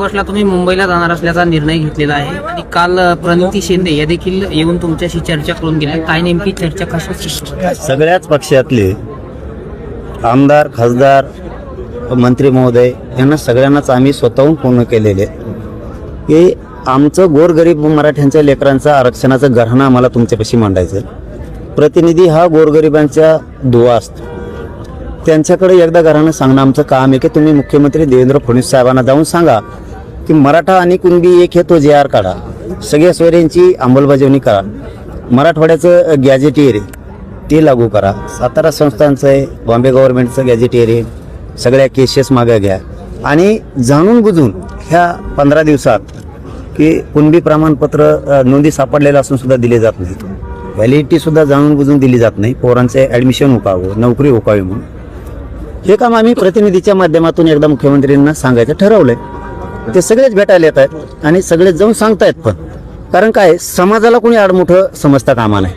ऑगस्टला तुम्ही मुंबईला जाणार असल्याचा निर्णय घेतलेला आहे. आणि काल प्रणिती शिंदे या देखील येऊन तुमच्याशी चर्चा करून गेल्या. काय नेमकी चर्चा कशा सगळ्याच पक्षातले आमदार खासदार मंत्री महोदय यांना सगळ्यांनाच आम्ही स्वतःहून पूर्ण केलेले. की आमचं गोरगरीब मराठ्यांच्या लेकरांचा आरक्षणाचं गरहाणं आम्हाला तुमच्यापाशी मांडायचं प्रतिनिधी हा गोरगरिबांच्या दुवा असतो. त्यांच्याकडे एकदा घरानं सांगणं आमचं काम आहे की तुम्ही मुख्यमंत्री देवेंद्र फडणवीस साहेबांना जाऊन सांगा. की मराठा आणि कुणबी एक हे तो जे आर काढा. सगळ्या सोयऱ्यांची अंमलबजावणी करा. मराठवाड्याचं गॅजेटियर ते लागू करा. सातारा संस्थांचं आहे बॉम्बे गव्हर्नमेंटचं गॅजेटियर आहे. सगळ्या केसेस मागे घ्या. आणि जाणून बुजून ह्या पंधरा दिवसात की कुणबी प्रमाणपत्र नोंदी सापडलेलं असून सुद्धा दिले जात नाही व्हॅलिडिटी सुद्धा जाणून बुजून दिली जात नाही. पोरांचे ॲडमिशन उकावं नोकरी उकावी म्हणून. हे काम आम्ही प्रतिनिधीच्या माध्यमातून एकदा मुख्यमंत्र्यांना सांगायचं ठरवलंय. ते सगळेच भेटायला येत आहेत आणि सगळे जाऊन सांगतायत पण. कारण काय समाजाला कोणी आडमोठं समजता कामा नाही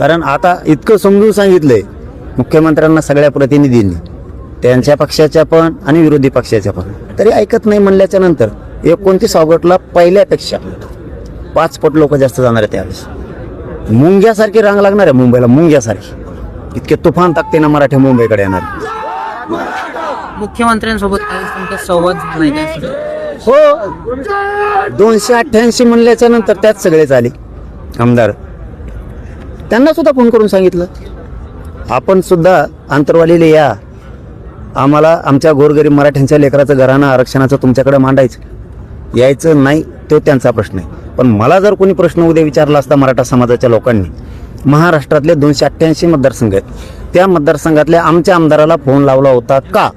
कारण आता इतकं समजून सांगितलंय मुख्यमंत्र्यांना सगळ्या प्रतिनिधींनी. त्यांच्या पक्षाच्या पण आणि विरोधी पक्षाच्या पण. तरी ऐकत नाही म्हणल्याच्या नंतर एकोणतीस ऑगस्टला पहिल्यापेक्षा पाच पट लोक जास्त जाणार आहेत त्यावेळेस. मुंग्यासारखी रांग लागणार आहे मुंबईला मुंग्यासारखी. इतके तुफान ताकते ना मराठी मुंबईकडे येणार मुख्यमंत्र्यांसोबत तुमचा संवाद झालाय हो दोनशे अठ्ठ्याऐंशी म्हणल्याच्या नंतर त्यात सगळेच आले. आमदार. त्यांना सुद्धा फोन करून सांगितलं. आपण सुद्धा आंतरवालीला या. आम्हाला आमच्या गोरगरीब मराठ्यांच्या लेकराचं घराणं आरक्षणाचं तुमच्याकडे मांडायचं. यायचं नाही तो त्यांचा प्रश्न आहे. पण मला जर कोणी प्रश्न उद्या विचारला असता मराठा समाजाच्या लोकांनी महाराष्ट्रातले दोनशे अठ्ठ्याऐंशी मतदारसंघ आहेत. त्या मतदारसंघातल्या आमच्या आमदाराला फोन लावला होता का?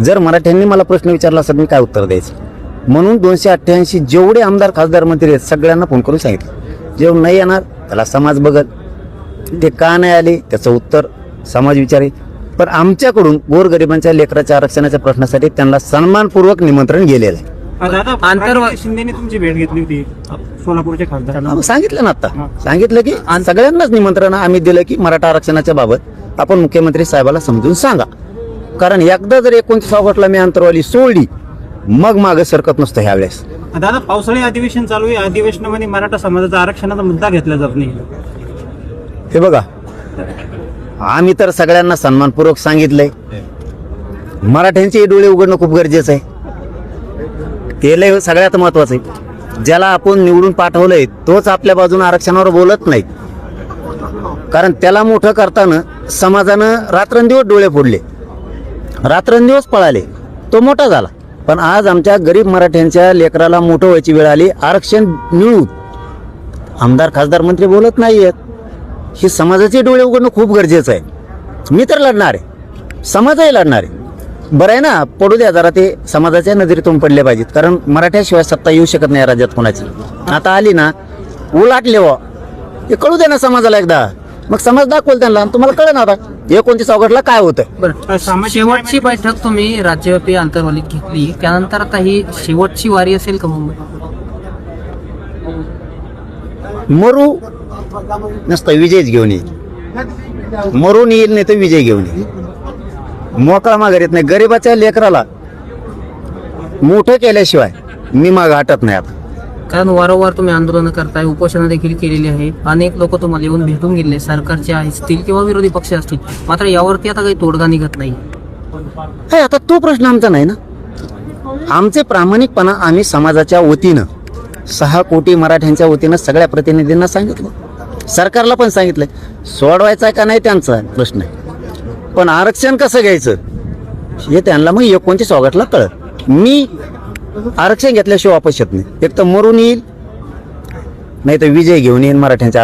जर मराठ्यांनी मला प्रश्न विचारला असता मी काय उत्तर द्यायचं? म्हणून दोनशे अठ्ठ्याऐंशी जेवढे आमदार खासदार मंत्री आहेत सगळ्यांना फोन करून सांगितलं. जेव्हा नाही येणार त्याला समाज बघत ते का नाही आले त्याचं उत्तर समाज विचारेल. पण आमच्याकडून गोरगरिबांच्या लेकराच्या आरक्षणाच्या प्रश्नासाठी त्यांना सन्मानपूर्वक निमंत्रण गेलेलं आहे. दादा आंतरवा- प्रणिती शिंदेने तुमची भेट घेतली होती सोलापूरच्या खासदारांना. आम्ही सांगितलं ना आता. सांगितलं की सगळ्यांनाच निमंत्रण आम्ही दिलं की मराठा आरक्षणाच्या बाबत आपण मुख्यमंत्री साहेबाला समजून सांगा. कारण एकदा जर एकोणतीस ऑगस्टला मी अंतरवाली सोडली मग मागं सरकत नसतं ह्यावेळेस. दादा पावसाळी अधिवेशन चालू आहे. अधिवेशनामध्ये मराठा समाजाचा आरक्षणाचा मुद्दा घेतला जात नाही. हे बघा आम्ही तर सगळ्यांना सन्मानपूर्वक सांगितलंय. मराठ्यांचे डोळे उघडणं खूप गरजेचं आहे. ते लय सगळ्यात महत्वाचं आहे. ज्याला आपण निवडून पाठवलंय तोच आपल्या बाजूने आरक्षणावर बोलत नाही कारण त्याला मोठं करताना समाजानं रात्रंदिवस डोळे फोडले. रात्रंदिवस पळाले. तो मोठा झाला. पण आज आमच्या गरीब मराठ्यांच्या लेकराला मोठं व्हायची वेळ आली. आरक्षण मिळून आमदार खासदार मंत्री बोलत नाही आहेत हे समाजाचे डोळे उघडणं खूप गरजेचं आहे. मी तर लढणार आहे. समाजही लढणार आहे. बरं आहे ना? पडू द्या जरा ते समाजाच्या नजरेतून पडले पाहिजेत. कारण मराठ्याशिवाय सत्ता येऊ शकत नाही राज्यात कोणाची. आता आली ना? उलाटले व. हे कळू दे ना समाजाला एकदा. मग समाज दाखवल त्यांना आणि तुम्हाला कळेल आता एकोणतीस ऑगस्टला काय होतं बरं. शेवटची बैठक तुम्ही राज्यव्यापी आंतरवालीत घेतली. त्यानंतर आता ही शेवटची वारी असेल का मुंबई मरू नसतं विजयच घेऊन येईल. मरून येईल नाही तर विजय घेऊन येईल. मोकळा माघार येत नाही. गरीबाच्या लेकराला मोठं केल्याशिवाय मी माग हटत नाही आता. कारण वारंवार तुम्ही आंदोलनं करताय उपोषणं देखील केलेली आहे. अनेक लोक तुम्हाला येऊन भेटून गेले सरकारचे असतील किंवा विरोधी पक्ष असतील. मात्र यावरती आता काही तोडगा निघत नाही. हे आता तो प्रश्न आमचा नाही ना? आमचे प्रामाणिकपणा आम्ही समाजाच्या वतीनं सहा कोटी मराठ्यांच्या वतीनं सगळ्या प्रतिनिधींना सांगितलं. सरकारला पण सांगितलं सोडवायचा का नाही त्यांचा प्रश्न आहे. पण आरक्षण कसं घ्यायचं? हे त्यांना मग एकोणतीस ऑगस्टला कळत मी आरक्षण घेतल्याशिवाय वापस येत नाही. एक तर मरून येईल नाही तर विजय घेऊन येईल मराठ्यांच्या